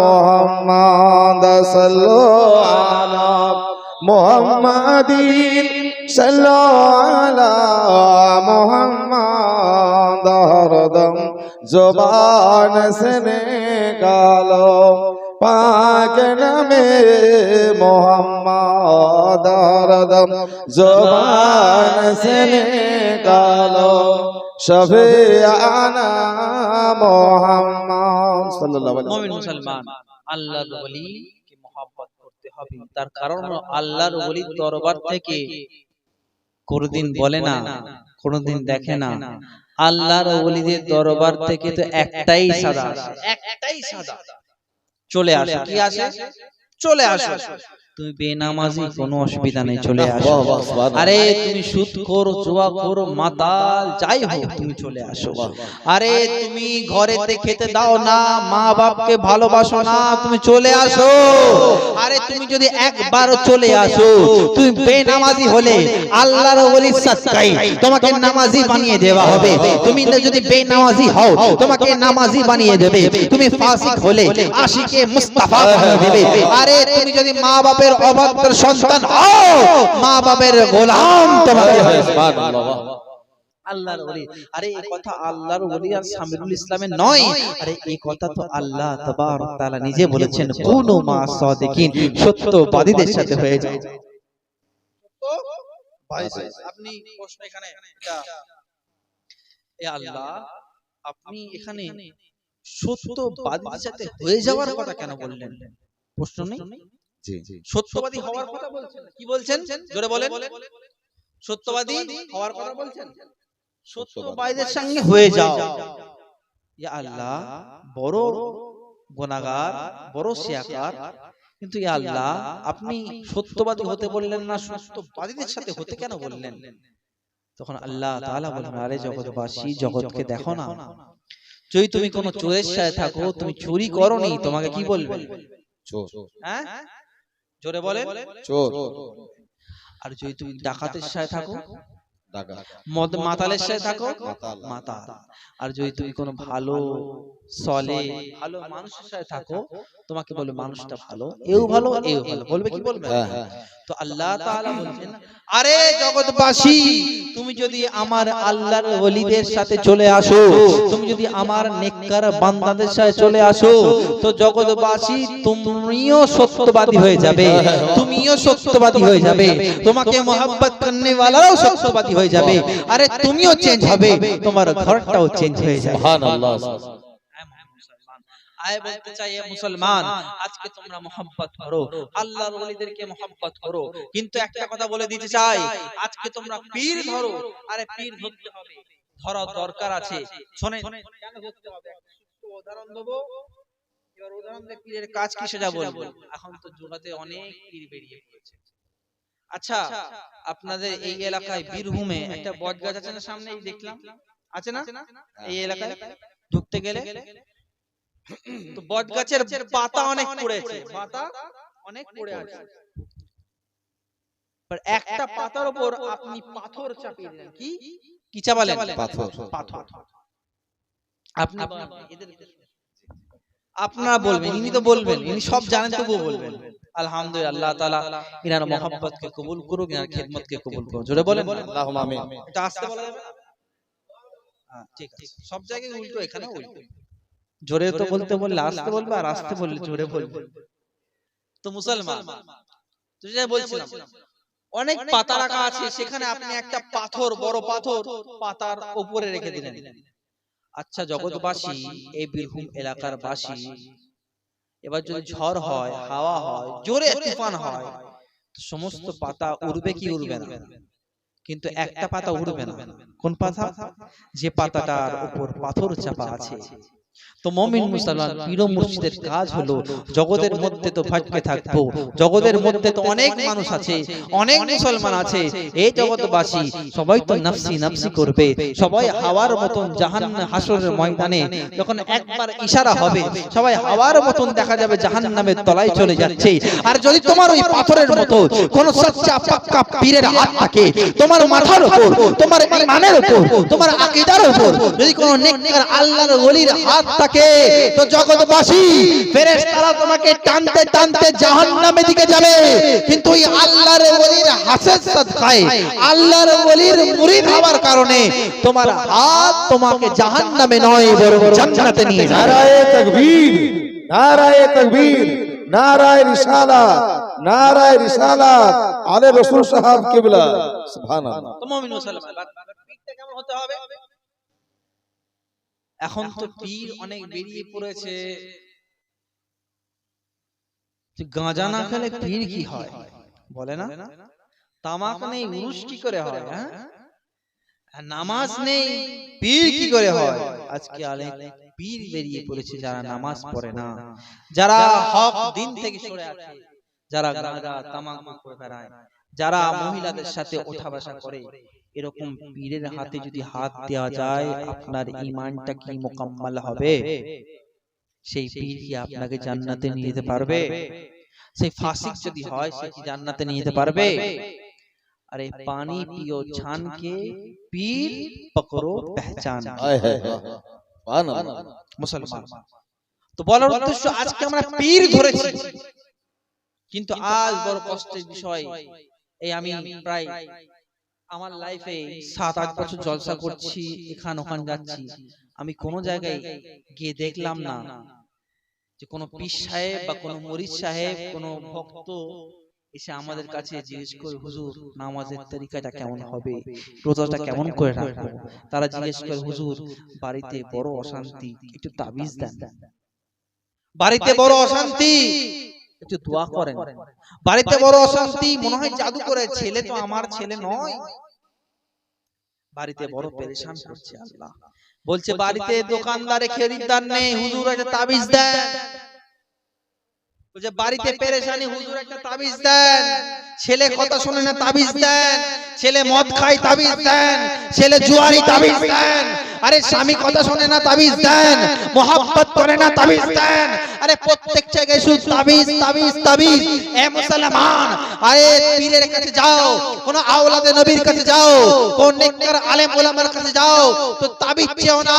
মোহাম্মদ সাল্লো আলা মোহাম্মদিন সাল্লো আলা মোহাম্মদ হরদম জবান সনে গালো পাক নামে মোহাম্মদ হরদম জবান সনে গালো সবে আনা মোহাম্মদ সাল্লাল্লাহু আলাইহি মুসলমান আল্লাহর ওলি mohabbat করতে হবে। তার কারণ আল্লাহর ওলি দরবার থেকে কোনদিন বলে না কোনদিন দেখে না। আল্লাহর ওলিদের দরবার থেকে তো একটাই সাদা। একটাই সাদা। চলে আসে কি আসে। চলে আসে। তুমি বেনামাজি কোনো অসুবিধা নেই চলে আসো। আরে তুমি সুদ করো জুয়া করো মাতাল যাই হোক তুমি চলে আসো। আরে তুমি ঘরেতে খেতে দাও না মা বাপকে ভালোবাসো না তুমি চলে আসো। আরে তুমি যদি একবার চলে আসো তুমি বেনামাজি হলে আল্লাহর ওলির সাদকাই তোমাকে নামাজি বানিয়ে দেওয়া হবে। তুমি যদি বেনামাজি হও তোমাকে নামাজি বানিয়ে দেবে। তুমি ফাসিক হলে আশিকে মুস্তাফা বানিয়ে দেবে। আরে তুমি যদি মা বাপের অবাধ্য সন্তান হও মা বাপের গোলাম তোমাকে হয়ে। আল্লাহর ওলি। আরে এই কথা আল্লাহর ওলি আর সামিরুল ইসলামের নয়। আরে এই কথা তো আল্লাহ তাবারক তাআলা নিজে বলেছেন কুনু মা সাদিকিন সত্যবাদীদের সাথে হয়ে যায় আপনি প্রশ্ন এখানে। এটা। এ আল্লাহ আপনি এখানে সত্যবাদীদের সাথে হয়ে যাওয়ার কথা কেন বললেন? প্রশ্ন নেই? সত্যবাদী হওয়ার কথা বলছেন? কি বলছেন? জোরে বলেন। সত্যবাদী হওয়ার কথা বলছেন। সত্যবাদীদের সঙ্গে হয়ে যাও। ইয়া আল্লাহ বড় গুনাহগার বড় শিয়াকার কিন্তু ইয়া আল্লাহ আপনি সত্যবাদী হতে বললেন না সত্যবাদীদের সাথে হতে কেন বললেন? তখন আল্লাহ তাআলা বলেন আরে জগৎবাসী জগৎকে দেখো না। যদি তুমি কোনো চোরের সাথে থাকো তুমি চুরি করনি তোমাকে কি বলবে? চোর। হ্যাঁ? জোরে বলেন? চোর আর যদি তুমি ডাকাতের সাথে থাকো মদ মাতালের সাথে থাকো? মাতাল। আর যদি তুমি কোনো ভালো সলে ভালো মানুষের সাথে থাকো তোমাকে বলবে মানুষটা ভালো। এও ভালো? এও ভালো। বলবে কি বলবে হ্যাঁ, হ্যাঁ। তো আল্লাহ তাআলা বলছেন আরে জগৎবাসী তুমি যদি আমার আল্লাহর ওলিদের সাথে চলে আসো তুমি যদি আমার নেককার বান্দাদের সাথে চলে আসো তো জগৎবাসী তুমিও সত্যবাদী হয়ে যাবে। তুমিও সত্যবাদী হয়ে যাবে। তোমাকে মোহাব্বত করনে ওয়ালাও সত্যবাদী হয়ে যাবে। আরে তুমিও চেঞ্জ হবে। তোমার ঘরটাও চেঞ্জ হয়ে যাবে। সুবহানাল্লাহ। আয় বলতে চাই মুসলমান আজকে তোমরা মোহাম্মত করো। আল্লাহর ওলিদেরকে মোহাম্মত করো। কিন্তু একটা কথা বলে দিতে চাই আজকে তোমরা পীর ধরো। আরে পীর ধরতে হবে। ধরা দরকার আছে। শোনেন কেন ধরতে হবে? উদাহরণ দেবো। এবার উদাহরণ দিয়ে পীরের কাজ কি সেটা বলব? এখন তো জোগাতে অনেক পীর বেরিয়ে পড়েছে। আচ্ছা আপনাদের এই এলাকায় বীরভূমে একটা বট গাছ আছে না সামনে দেখলাম? আছে না? এই এলাকায়? ঢুকতে গেলে? তো বট গাছের পাতা অনেক পড়েছে। পাতা অনেক পড়ে আছে। এবার একটা পাতার উপর আপনি পাথর চাপিয়ে দিলেন। কি? কি? চাপালেন? পাথর। পাথর। আপনি এদের- আপনারা বলবেন ইনি তো বলবেন। ইনি সব জানেন তবুও বলবেন। আলহামদুলিল্লাহ তাআলা ইনার মহব্বতকে কবুল করুক ইনার খেদমতকে কবুল করুক। জোরে বলেন আল্লাহুম্মা আমিন। এটা আসতে বলা যাবে হ্যাঁ, ঠিক আছে। সব জায়গায় উল্টো এখানে উল্টো। জোরে তো বলতে বললে আসতে বলবে আর আসতে বললে জোরে বলবে। তো মুসলমান তো যেটা বলছিলাম অনেক পাতা রাখা আছে সেখানে আপনি একটা পাথর বড় পাথর পাতার উপরে রেখে দিলেন। আচ্ছা জগৎবাসী এই বীরভূম এলাকার বাসী এবার যদি ঝড় হয় হাওয়া হয় জোরে তুফান হয় সমস্ত পাতা উড়বে কি উড়বে না? কিন্তু একটা পাতা উড়বে না। কোন পাতা? যে পাতাটার উপর পাথর চাপা আছে। তো মমিন মুসলমান পীর মুর্শিদের কাজ হলো জগতের মধ্যে তো ভাটকে থাকব। জগতের মধ্যে তো অনেক মানুষ আছে অনেক মুসলমান আছে। এই জগৎবাসী সবাই তো নাফসি নাফসি করবে। সবাই হাওয়ার মতন জাহান হাসরের ময়দানে। যখন একবার ইশারা হবে সবাই হাওয়ার মতন দেখা যাবে জাহান্নামের তলায় চলে যাচ্ছে। আর যদি তোমার ওই পাথরের মতো কোন সচ্চা পাক্কা পীরের হাত থাকে তোমার মাথার উপর তোমার ইমানের উপর তোমার আকীদার উপর যদি কোন নেককার আল্লাহর ওলির হাত থাকে তো জগৎবাসী ফেরেশতারা তোমাকে টানতে টানতে জাহান্নামের দিকে যাবে। কিন্তু ওই আল্লাহর ওলির হাসের সাদকায় আল্লাহর ওলির মুরিদ হওয়ার কারণে তোমার হাত তোমাকে জাহান্নামে নয় বরং জান্নাতে নিয়ে যাবে। নারায়ে তকবীর নারায়ে তকবীর নারায়ে রিসালাত নারায়ে রিসালাত আলে রাসূল সাহেব কিবলা সুবহানাল্লাহ। তো মুমিন মুসলমান বাট পীরটা কেমন হতে হবে? এখন তো পীর অনেক বেরিয়ে পড়েছে। গাঁজা না খেলে পীর কি হয়? বলে না? তামাক নেই উরুস কি করে হয় হ্যাঁ? নামাজ নেই পীর কি করে হয়? আজকে অনেক পীর বেরিয়ে পড়েছে যারা নামাজ পড়ে না। যারা হক দিন থেকে সরে আছে যারা গাঁজা তামাক করে বেড়ায় যারা মহিলাদের সাথে ওঠা বসা করে এরকম পীরের হাতে যদি হাত দেওয়া যায় আপনার ইমানটা কি মোকাম্মল হবে? সেই পীর কি আপনাকে জান্নাতে নিয়ে যেতে পারবে? সেই ফাসিক যদি হয় সে কি জান্নাতে নিয়ে যেতে পারবে? আরে পানি পিও ছান के পীর পকড়ো পহচান। সুবহানাল্লাহ। মুসলমান। তো বলার উদ্দেশ্য আজকে আমরা পীর ধরেছি। কিন্তু আজ বড় কষ্টের বিষয় এই আমি প্রায় আমার লাইফে সাত আট বছর জলসা করছি এখান ওখান যাচ্ছি। আমি কোন জায়গায় গিয়ে দেখলাম না যে কোনো পীর সাহেব বা কোনো মরিদ সাহেব কোনো ভক্ত এসে আমাদের কাছে জিজ্ঞেস করে হুজুর নামাজের তরিকাটা কেমন হবে? রোজাটা কেমন করে রাখব? তারা জিজ্ঞেস করে হুজুর বাড়িতে বড় অশান্তি একটু তাবিজ দেন। বাড়িতে বড় অশান্তি? একটু দোয়া করেন। বাড়িতে বড় অশান্তি মনে হয় জাদু করে ছেলে তো আমার ছেলে নয়। বাড়িতে বড় পেরেশান করছে আল্লাহ। বলছে বাড়িতে দোকানদারে খরিদ্দার নেই হুজুর একটা তাবিজ দেন। বলছে বাড়িতে পেরেশানি হুজুর একটা তাবিজ দেন। ছেলে কথা শুনে না তাবিজ দেন ছেলে মদ খায় তাবিজ দেন ছেলে জুয়ারি তাবিজ দেন আরে স্বামী কথা শুনে না তাবিজ দেন মোহাব্বত করে না তাবিজ দেন আরে প্রত্যেক জায়গায় শুধু তাবিজ তাবিজ তাবিজ এ মুসলমান আরে পীরের কাছে যাও কোন আওলাদে নবীর কাছে যাও কোন নেককার আলেম ওলামার কাছে যাও তো তাবিজ চেও না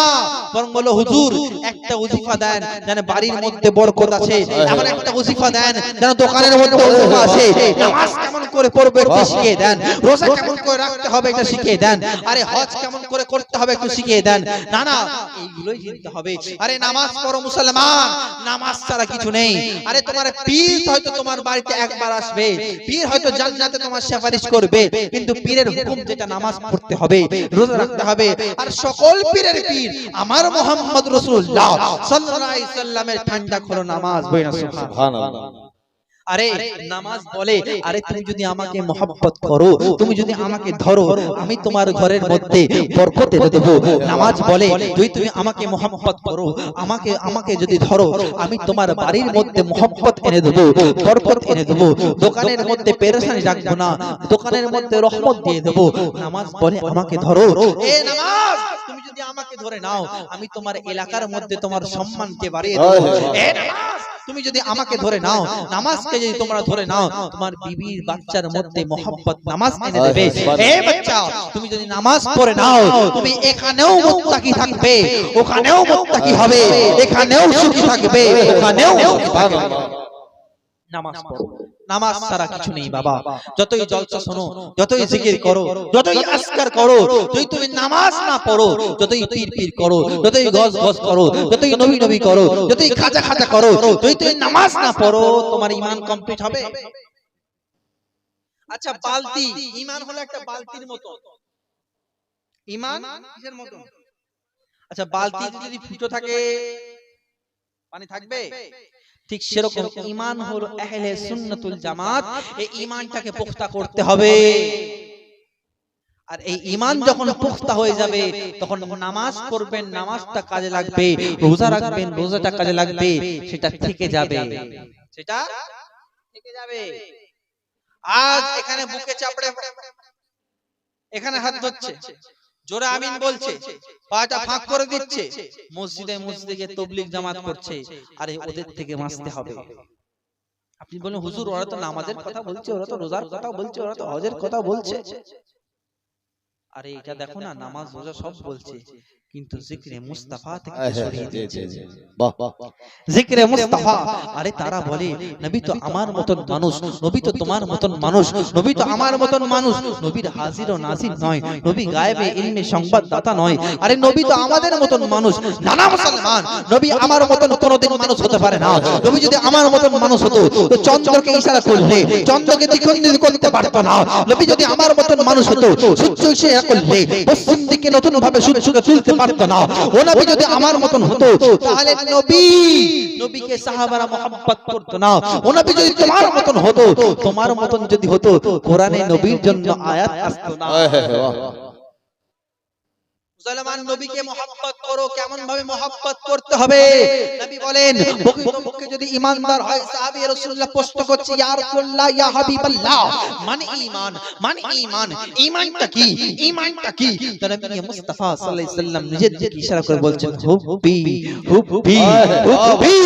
বরং বলো হুজুর একটা ওজিফা দেন যেন বাড়ির মধ্যে বরকত আছে এমন একটা ওজিফা দেন যেন দোকানের মধ্যে ওজিফা আছে নামাজ কেমন করে পড়বে একটু শিখিয়ে দেন। রোজা কেমন করে রাখতে হবে এটা শিখিয়ে দেন। আরে হজ কেমন করে করতে হবে একটু শিখিয়ে দেন। না না এইগুলোই জানতে হবে। আরে নামাজ পড়ো মুসলমান নামাজ ছাড়া কিছু নেই। আরে তোমার পীর হয়তো তোমার বাড়িতে একবার আসবে। পীর হয়তো জান্নাতে তোমার সুপারিশ করবে। কিন্তু পীরের হুকুম যেটা নামাজ পড়তে হবে রোজা রাখতে হবে। আর সকল পীরের পীর আমার মোহাম্মদ রাসূলুল্লাহ সাল্লাল্লাহু আলাইহি সাল্লামের ঠান্ডা খোলো নামাজ বইনা সুবহান সুবহানাল্লাহ। আরে নামাজ বলে আরে তুমি যদি আমাকে মোহাব্বত করো তুমি যদি আমাকে ধরো আমি তোমার ঘরের মধ্যে বরকত এনে দেব। নামাজ বলে যদি তুমি আমাকে মোহাব্বত করো আমাকে আমাকে যদি ধরো আমি তোমার বাড়ির মধ্যে মোহাব্বত এনে দেব বরকত এনে দেব দোকানের মধ্যে পেরেশানি রাখব না দোকানের মধ্যে রহমত দিয়ে দেব নামাজ বলে আমাকে ধরো এ নামাজ! তুমি যদি আমাকে ধরে নাও আমি তোমার এলাকার মধ্যে তোমার সম্মানকে বাড়িয়ে দেবো এ নামাজ তুমি যদি আমাকে ধরে নাও নামাজকে যদি তোমরা ধরে নাও তোমার বিবির বাচ্চার মধ্যে মোহাম্মত নামাজ এনে দেবে। এ বাচ্চা তুমি যদি নামাজ পড়ে নাও তুমি এখানেও মুত্তাকি থাকবে। ওখানেও মুত্তাকি হবে। এখানেও সুখী থাকবে। ওখানেও সুখী থাকবে। নামাজ পড়ো। নামাজ ছাড়া কিছু নেই বাবা। যতই জলসা শোনো যতই জিকির করো যতই আসকার করো যদি তুমি নামাজ না পড়ো যতই পীর পীর করো যতই গজ গজ করো যতই নবী নবী করো যতই খাজা খাজা করো যদি তুমি নামাজ না পড়ো তোমার ইমান কমপ্লিট হবে। আচ্ছা বালতি ইমান হলো একটা বালতির মতো। ইমান কিসের মতো? আচ্ছা বালতি যদি ফুটো থাকে পানি থাকবে। ঠিক সেরকম ইমান হলো আহলে সুন্নাতুল জামাত। এই ইমানটাকে পুখতা করতে হবে। আর এই ইমান যখন পুখতা হয়ে যাবে তখন নামাজ পড়বেন নামাজটা কাজে লাগবে। রোজা রাখবেন রোজাটা কাজে লাগবে সেটা থেকে যাবে। সেটা থেকে যাবে। আজ এখানে বুকে চাপড়ে এখানে হাত ধরছে। জোরে আমিন বলছে। পাটা ফাঁক করে দিচ্ছে। মসজিদে মসজিদে গিয়ে তবলিগ জামাত করছে। আরে ওদের থেকে বাঁচতে হবে। আপনি বলেন হুজুর ওরা তো নামাজের কথা বলছে ওরা তো রোজার কথা বলছে ওরা তো হজের কথা বলছে। আরে এটা দেখো না নামাজ রোজা সব বলছে। কিন্তু জিক্রে মুস্তাফা থেকে হ্যাঁ, হ্যাঁ, সরিয়ে দিয়েছে। বাহ। জিক্রে মুস্তাফা আরে তারা বলে নবী তো আমার মতন মানুষ নবী তো তোমার মতন মানুষ নবী তো আমার মতন মানুষ নবীর হাজির ও নাজির নয় নবী গায়েবে ইলমে সংবাদদাতা নয় আরে নবী তো আমাদের মতন মানুষ নানা মুসলমান নবী আমার মতন কোনোদিন হতে পারে না। নবী যদি আমার মতন মানুষ হতো, তো চন্দ্রকে ইশারা করলে, চন্দ্রকে দ্বিখণ্ডিত করতে পারতো না। নবী যদি আমার মতন মানুষ হতো, সূর্য ইশারা করলে, পশ্চিম দিকে নতুন ভাবে সূর্যকে তুলতে পারতো না। ও নবী যদি আমার মতন হতো, তাহলে নবী, নবীকে সাহাবারা মোহাম্মত করতো না। ও নবী যদি তোমার মতন হতো, তোমার মতন যদি হতো, কোরআনে নবীর জন্য আয়াত আসতো না হ্যাঁ, হ্যাঁ, হ্যাঁ, বাহ, বাহ। মুসলমান নবীকে মহব্বত করো কেমন ভাবে মহব্বত করতে হবে? নবী বলেন প্রকৃতপক্ষে যদি ঈমানদার হয় সাহাবী রাসূলুল্লাহ প্রশ্ন করছে ইয়া রাসূলুল্লাহ ইয়া হাবিবাল্লাহ? মানে ঈমান মানে ঈমান। ঈমানটা কি? ঈমানটা কি? তো নবী মুস্তাফা সাল্লাল্লাহু আলাইহি সাল্লাম নিজের দিকে ইশারা করে বলছেন হুব্বি হুব্বি হুব্বি।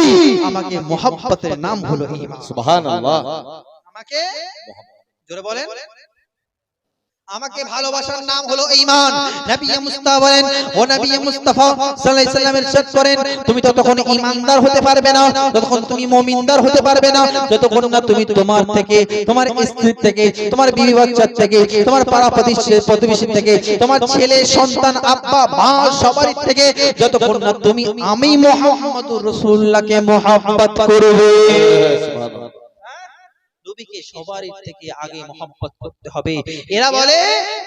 আমাকে মহব্বতের নাম হলো ঈমান। সুবহানাল্লাহ। আমাকে? জোরে বলেন। আমাকে ভালোবাসার নাম হলো ঈমান নবী মুস্তাফা বলেন ও নবী মুস্তাফা সাল্লাল্লাহু আলাইহি সাল্লাম ইরশাদ করেন তুমি ততক্ষণ ঈমানদার হতে পারবে না ততক্ষণ তুমি মুমিনদার হতে পারবে না যতক্ষণ না তুমি তোমার থেকে তোমার স্ত্রী থেকে তোমার বিবি বাচ্চার থেকে তোমার পাড়া প্রতিবেশী প্রতিবেশী থেকে তোমার ছেলে সন্তান আব্বা মা সবার থেকে যতক্ষণ না তুমি আমি মুহাম্মদুর রাসূলুল্লাহকে মহব্বত করবে হ্যাঁ, সুবহানাল্লাহ। নবীকে সবার থেকে আগে মহব্বত করতে হবে। এরা বলে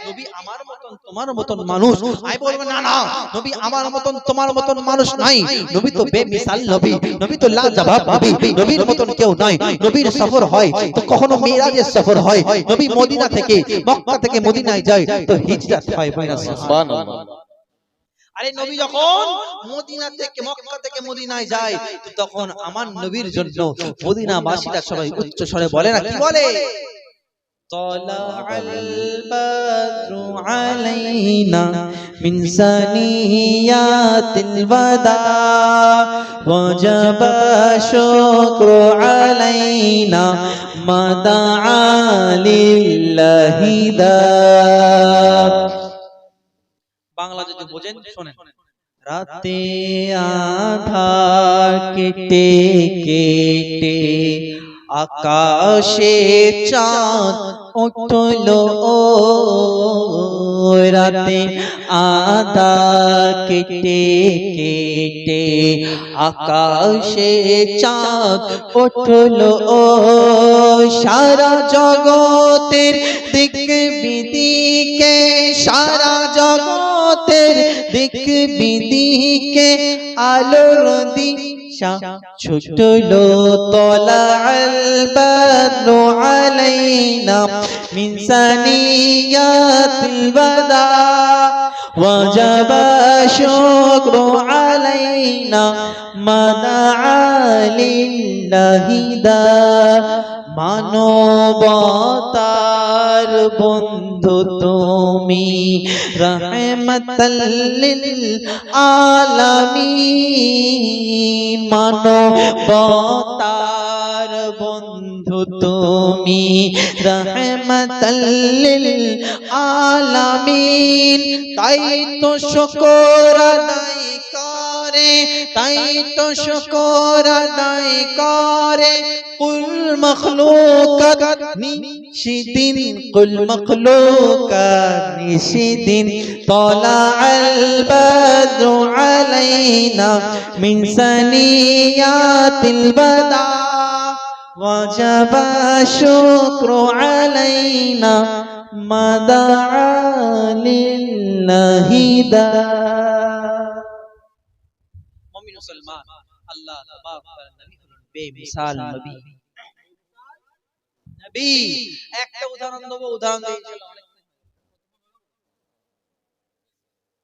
নবী আমার মতন তোমার মতন মানুষ। আমি বলব না না নবী আমার মতন তোমার মতন মানুষ নাই। নবী তো বেমিসাল নবী। নবী। তো লাজবাব নবী নবীর মতন কেউ নাই। নবীর সফর হয়। তো কখনো মিরাজের সফর হয়। নবী মদিনা থেকে মক্কা থেকে মদিনায় যায়। তো হিজরত হয় সুবহানাল্লাহ। আরে নবী যখন মদিনা থেকে মক্কা থেকে মদিনায় যায় তো তখন আমার নবীর জন্য মদিনাবাসীরা সবাই উচ্চ স্বরে বলে না কি বলে طلع البدر علينا من ثنيات الوداع وجب الشكر علينا ما دعا لله ذا বাংলা যদি বোঝেন শোনেন। রাতে আধার কেটে কেটে আকাশে চাঁদ উঠল। রাতে আধা কেটে কেটে আকাশে চাঁদ উঠল। ও সারা জগতের দিক বিদিকে সারা জগতের দিক বিদিকে আলোর ছুটলো তলা মিন বাদা। وجب الشكر علينا ما دعا لله دا মানবতার বন্ধু তুমি রহমতাল্লিল আলামিন মানবতার বন্ধু তুমি রহমতল আলামিন। তাই তো শকর আদায় করে, তাই তো শকর আদায় করে। কুল মখলুকাত নিশিদিন, কুল মখলুকাত নিশিদিন। তলা আল বদরু আলাইনা মিন সানিয়াতিল বাদা। وجب الشكر علينا ما دعا لله دا মুমিন মুসলমান আল্লাহ তাবারক ওয়া তাআলা নবী হলেন বেমিসাল নবী নবী একটা উদাহরণ দেবো উদাহরণ দিয়ে ইনশাআল্লাহ অনেক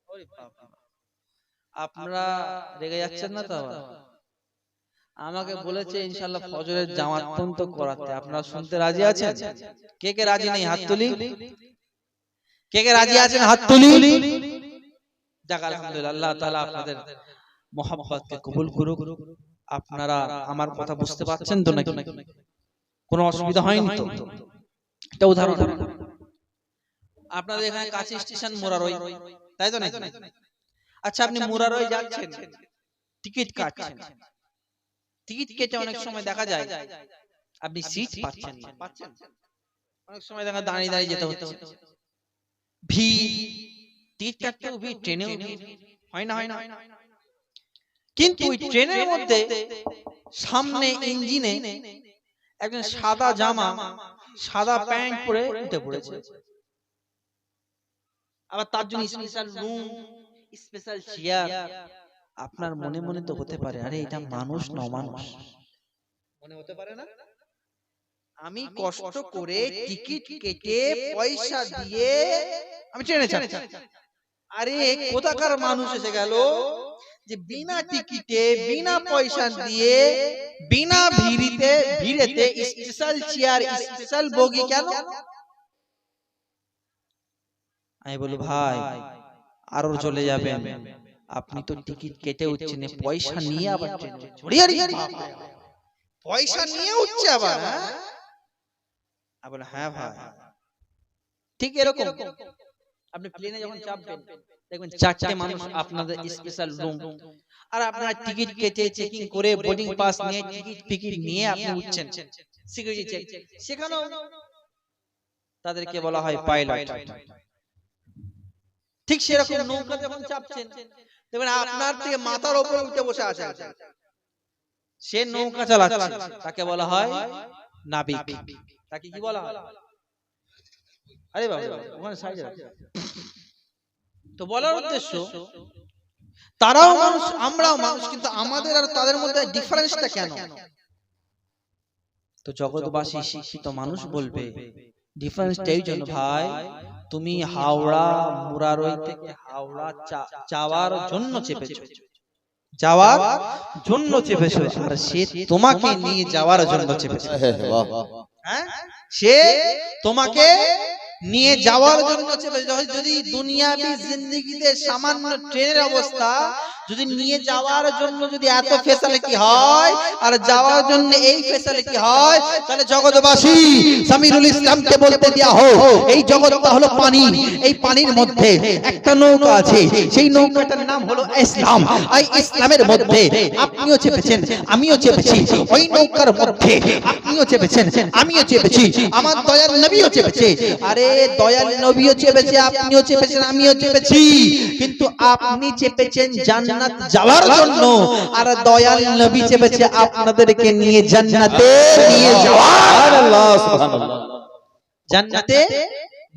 ওরে বাবা। আপনারা রেগে যাচ্ছেন না তো আবার? আমাকে বলেছে ইনশাআল্লাহ ফজরের জামাত পর্যন্ত করাতে। আপনারা শুনতে রাজি আছেন? কে কে রাজি নেই? হাত তুলি। কে কে রাজি আছেন? হাত তুলি। যাক আলহামদুলিল্লাহ আল্লাহ তাআলা আপনাদের মোহাম্মতকে কবুল করুক। আপনারা আমার কথা বুঝতে পারছেন তো নাকি? কোনো অসুবিধা হয়নি তো? এটা উদাহরণ। আপনাদের এখানে কাছে স্টেশন মোরারই তাই তো নাকি? আচ্ছা আপনি মুরারই যাচ্ছেন। টিকিট কাটছেন। টিকিট কেটে অনেক সময় দেখা যায়। আপনি সিট পাচ্ছেন না। অনেক সময় দেখা দাঁড়িয়ে দাঁড়িয়ে যেতে হচ্ছে ভিড়। টিকিট কাটতেও ভিড় ট্রেনেও ভিড়। হয় না হয় না। কিন্তু ওই ট্রেনের মধ্যে সামনে ইঞ্জিনে একজন সাদা জামা সাদা প্যান্ট পরে উঠে পড়েছে। আবার তার জন্য স্পেশাল রুম স্পেশাল চেয়ার আপনার মনে মনে তো হতে পারে আরে এটা মানুষ না অমানুষ। মনে হতে পারে না? আমি কষ্ট করে টিকিট কেটে পয়সা দিয়ে আমি ট্রেনে চাপছি। আরে কোথাকার মানুষ এসে গেল যে বিনা টিকিটে বিনা পয়সা দিয়ে বিনা ভিড়িতে ভিড়েতে স্পেশাল চেয়ার স্পেশাল বগি কেন? আমি বলি ভাই আরও চলে যাবেন। আপনি তো টিকিট কেটে উঠছেন পয়সা নিয়ে আবার পয়সা নিয়ে উঠছে আবার হ্যাঁ? আমি বলি, হ্যাঁ ভাই। ঠিক এরকম। আপনি প্লেনে যখন চাপবেন দেখবেন চারটে মানুষ আপনাদের স্পেশাল রুম আর আপনারা টিকিট কেটে চেকিং করে বোর্ডিং পাস নিয়ে টিকিট ফিকিট নিয়ে আপনি উঠছেন সিকিউরিটি চেক সেখানেও তাদেরকে বলা হয় পাইলট ঠিক সেরকম নৌকা যখন চাপছেন দেখবেন আপনার থেকে মাথার উপরে উঠে বসে আছে সে নৌকা চালাচ্ছে তাকে বলা হয় নাবিক। তাকে কি বলা হয়? আরে বাবা ওখানে সাইডে তো বলার উদ্দেশ্য তারাও মানুষ আমরাও মানুষ কিন্তু আমাদের আর তাদের মধ্যে ডিফারেন্সটা কেন? তো জগৎবাসী শিক্ষিত মানুষ বলবে ডিফারেন্সটা এই জন্য ভাই তুমি হাওড়া মুরারই থেকে হাওড়া যাওয়ার জন্য চেপেছো। যাওয়ার জন্য চেপেছো। আর সে তোমাকে নিয়ে যাওয়ার জন্য চেপেছে। বাহ হ্যাঁ? সে তোমাকে নিয়ে যাওয়ার জন্য চেপেছে। যদি- যদি দুনিয়াবি জিন্দেগিতে সামান্য ট্রেনের অবস্থা যদি নিয়ে যাওয়ার জন্য যদি এত ফেসিলিটি হয়? আর যাওয়ার জন্য এই ফেসিলিটি হয়? তাহলে জগৎবাসী সামিরুল ইসলামকে বলতে দেয়া হোক এই জগৎটা হলো পানি। এই পানির মধ্যে একটা নৌকা আছে। সেই নৌকাটার নাম হলো ইসলাম। এই ইসলামের মধ্যে আপনিও চেপেছেন আমিও চেপেছি। ওই নৌকার মধ্যে আপনিও চেপেছেন আমিও চেপেছি। আমার দয়াল নবীও চেপেছে। আরে দয়াল নবীও চেপেছে আপনিও চেপেছেন আমিও চেপেছি। কিন্তু আপনি চেপেছেন জান্নাত যাওয়ার জন্য। আর দয়াল নবী চেপেছে আপনাদেরকে নিয়ে জান্নাতে নিয়ে যাওয়ার সুবহানাল্লাহ সুবহানাল্লাহ। জান্নাতে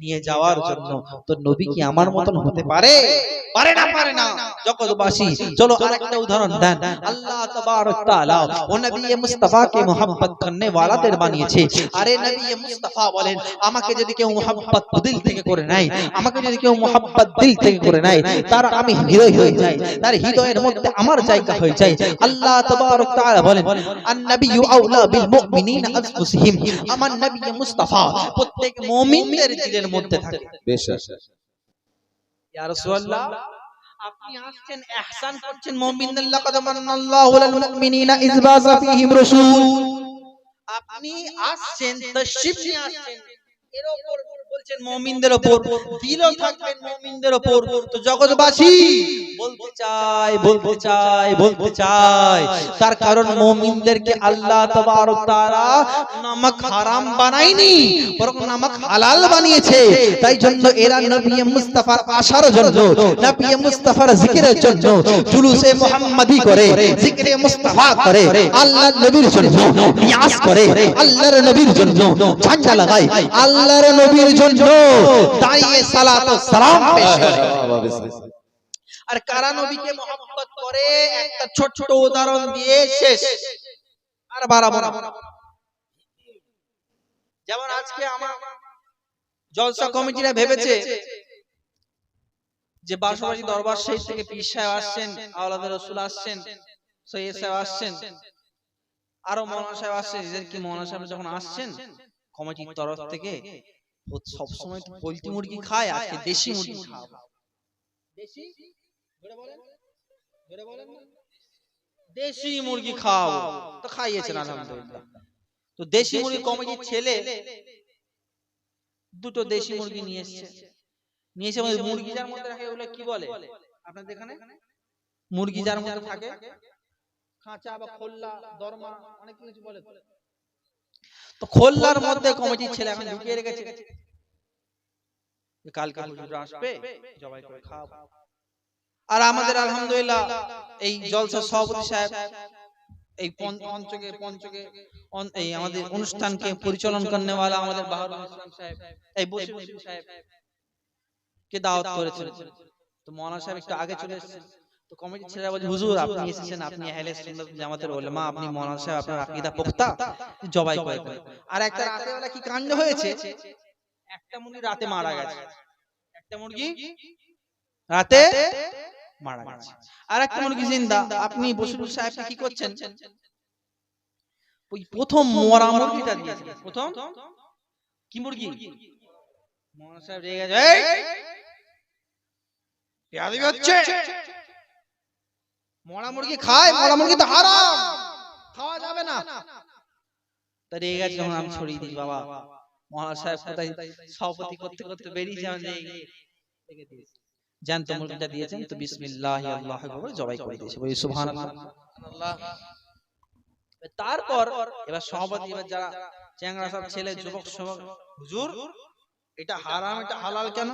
নিয়ে যাওয়ার জন্য। তো নবী কি আমার মতন হতে পারে? পারে? না পারে না। জগৎবাসী চলো আরেকটা উদাহরণ দেন। আল্লাহ তাবারক তাআলা ও নবী মুস্তাফা মুস্তাফাকে মোহাম্মত করনে ওয়ালাদের বানিয়েছে। আরে নবী মুস্তাফা বলেন আমাকে যদি কেউ মোহাম্মত দিল থেকে করে নেয় আমাকে যদি কেউ মোহাম্মত দিল থেকে করে নেয় তার আমি হৃদয় হয়ে যাই তার হৃদয়ের মধ্যে আমার জায়গা হয়ে যায়। আল্লাহ তাবারক তাআলা বলেন আন নবিয়্যু আউলা বিল মুমিনিনা আনফুসিহিম আমার নবী মুস্তাফা। প্রত্যেক মুমিনদের দিলের মধ্যে থাকে। বেশ ইয়া রাসূলুল্লাহ আপনি আসছেন ইহসান করছেন মুমিনদের লাকাদ মান্নাল্লাহু আলাল মুমিনিনা ইযবাসা ফীহিম রাসূল। আপনি আসছেন তাশরিফ নিয়ে আসছেন। এর উপর বলছেন মুমিনদের উপর দিলও থাকবেন মুমিনদের উপর তো জগৎবাসী বলতে চাই বলতে চাই বলতে চাই তার কারণ মুমিনদেরকে আল্লাহ তাবারক তাআলা নামক হারাম বানায়নি বরং নামক হালাল বানিয়েছে। তাই জন্য এরা নবী মুস্তাফার আসার জন্য নবী মুস্তাফার জিকিরের জন্য জুলুসে মুহাম্মাদি করে জিকিরে মুস্তাফা করে আল্লাহর নবীর জন্য নিয়াজ করে আল্লাহর নবীর জন্য ঝান্ডা লাগায় আল্লাহর নবীর জন্য দাঁড়িয়ে সালাত সালাম পেশ করে। আর কারা নবীকে মহব্বত করে? একটা ছোট ছোট উদাহরণ দিয়ে শেষ। আর বাড়াবো না। যেমন আজকে আমার জলসা কমিটিরা ভেবেছে যে বাসবাড়ি দরবার শেষ থেকে পীর সাহেব আসছেন আওলাদের রসুল আসছেন সৈয়দ সাহেব আসছেন আরও মৌলানা সাহেব আসছেন কি মৌলানা সাহেব যখন আসছেন কমিটির তরফ থেকে ও সবসময় তো পোলট্রি মুরগি খায় আজকে দেশি মুরগি খাওয়াবো দেশি? জোরে বলেন? জোরে বলেন? দেশি মুরগি খাওয়াবো তো খাইয়েছেন আলহামদুলিল্লাহ। তো দেশি মুরগি কমিটির ছেলে দুটো দেশি মুরগি নিয়ে এসেছে। নিয়ে এসে মুরগি যার মধ্যে রাখে ওগুলো কি বলে? আপনাদের এখানে? মুরগি যার মধ্যে থাকে খাঁচা বা খোল্লা দরমা অনেক কিছু বলে তো। খোল্লার মধ্যে কমিটির ছেলে এখন ঢুকিয়ে রেখেছে। কালকে হুজুর আসবে জবাই করে খাওয়াবো। আর আমাদের আলহামদুলিল্লাহ এই জলসা সভাপতি সাহেব এই পঞ্চকে পঞ্চকে এই আমাদের অনুষ্ঠানকে পরিচালন করনে वाला আমাদের বাহারুল ইসলাম সাহেব এই উদ্দিন সাহেব কে দাওয়াত করেছেন। তো মৌলানা সাহেব একটু আগে চলে এসেছেন। তো কমিটি ছেলেরা বলছে হুজুর আপনি এসেছেন আপনি আহলে সুন্নাত জামাতের উলামা আপনি মৌলানা সাহেব আপনার আকীদা পোক্তা জবাই করে। আর একটা রাতে বেলা কি কাণ্ড হয়েছে? একটা মুরগি রাতে মারা গেছে। একটা মুরগি রাতে? মারা গেছে। আর একটা মুরগি জিন্দা আপনি বসিরুল সাহেবকে কি করছেন? ওই প্রথম মরা মুরগিটা দিয়েছেন প্রথম? কি মুরগি? মৌলানা সাহেব রেগে গেছে এই! হচ্ছে! মরা মুরগি খায়, মরা মুরগি তো হারাম। খাওয়া যাবে না। তা রেগে গেছে যখন আমি ছড়িয়ে দিই, বাবা। মহারাজ সাহেব কোথায় সভাপতি করতে করতে বেরিয়ে যান জ্যান্ত মুরগিটা দিয়েছেন, তো বিসমিল্লাহ আল্লাহ আকবার জবাই করে দিয়েছে। বলি, সুবহানাল্লাহ। তারপর এবার সভাপতি, এবার যারা চ্যাংড়া সব ছেলে, যুবক সব হুজুর, এটা হারাম, এটা হালাল কেন?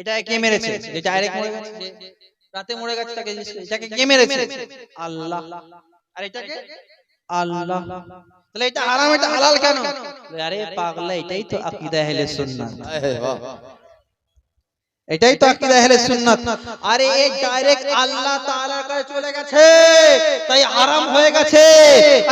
এটা কে মেরেছে? যে ডাইরেক্ট মরে গেছে? রাতে মরে গেছে তাকে এটাকে কে মেরেছে। আল্লাহ। আর এটাকে? আল্লাহ। তাহলে এটা হারাম এটা হালাল কেন? আরে পাগলা এটাই তো আকীদা আহলে বাহ। এটাই তো আকীদা আহলে সুন্নাত। আরে এই ডাইরেক্ট আল্লাহ তাআলার কাছে চলে গেছে। তাই হারাম হয়ে গেছে।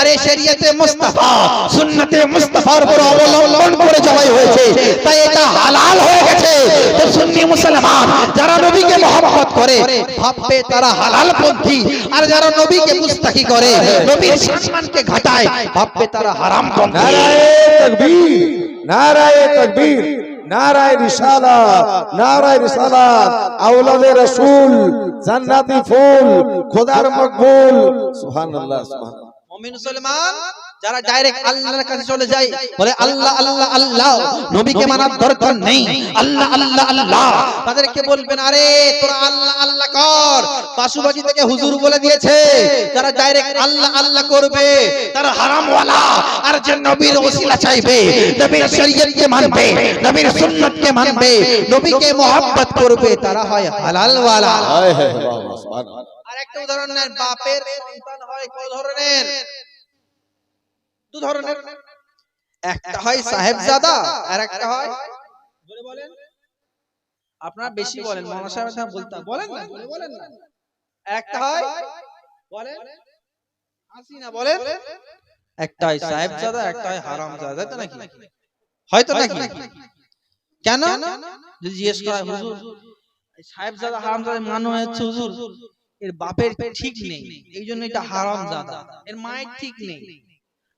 আরে শরীয়তে মুস্তাফা সুন্নতে মুস্তাফার উপর অবলম্বন করে জবাই হয়েছে। তাই এটা হালাল হয়ে গেছে। তো সুন্নি মুসলমান যারা নবীকে মহব্বত করে ভাববে তারা হালাল পন্থী। আর যারা নবীকে মুস্তাকি করে নবীর সম্মানকে ঘাটায় ভাববে তারা হারাম পন্থী। নারায়ে তকবীর নারায়ে তকবীর। নারায়ে রিসালা নারায় রিসালা আওলাদে রাসূল জান্নাতি ফুল খোদার মকবুল সুবহানাল্লাহ সুবহানাল্লাহ। মুমিন মুসলমান যারা ডাইরেক্ট আল্লাহর কাছে চলে যায় বলে আল্লাহ আল্লাহ আল্লাহ নবীকে মানার দরকার নেই আল্লাহ আল্লাহ আল্লাহ তাদেরকে বলবেন আরে তোরা আল্লাহ আল্লাহ কর। পাশুবাজি থেকে হুজুর বলে দিয়েছে যারা ডাইরেক্ট আল্লাহ আল্লাহ করবে তারা হারামওয়ালা। আর যে নবীর ওসিলা চাইবে নবীর শরীয়তকে মানবে নবীর সুন্নতকে মানবে নবীকে মহব্বত করবে তারা হয় হালালওয়ালা। বাহ বাহ সুবহানাল্লাহ আর একটা উদাহরণ নেন বাপের সন্তান হয় কয় ধরনের? দু ধরনের। একটা হয় সাহেবজাদা আর একটা হয় জোরে বলেন। আপনারা বেশি বলেন মৌলানা সাহেব সাহেব বলতাম বলেন না? বলেন না। একটা হয় বলেন। আসি না বলেন। একটা হয় সাহেবজাদা একটা হয় হারামজাদা তো নাকি? হয়তো নাকি? কেন? যদি জিজ্ঞেস করা হুজুর সাহেবজাদা হারামজাদা মানে হচ্ছে হুজুর এর বাপের ঠিক নেই এই জন্য এটা হারাম জাদা এর মায়ের ঠিক নেই।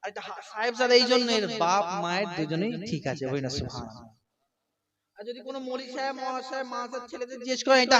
আর এটা সাহেব এই জন্য এর বাপ মায়ের দুজনেই ঠিক আছে ওই না সুবহানাল্লাহ। আর যদি কোনো মৌলিক সাহেব মহাশয় মহাশয় ছেলেদের জিজ্ঞেস করে এটা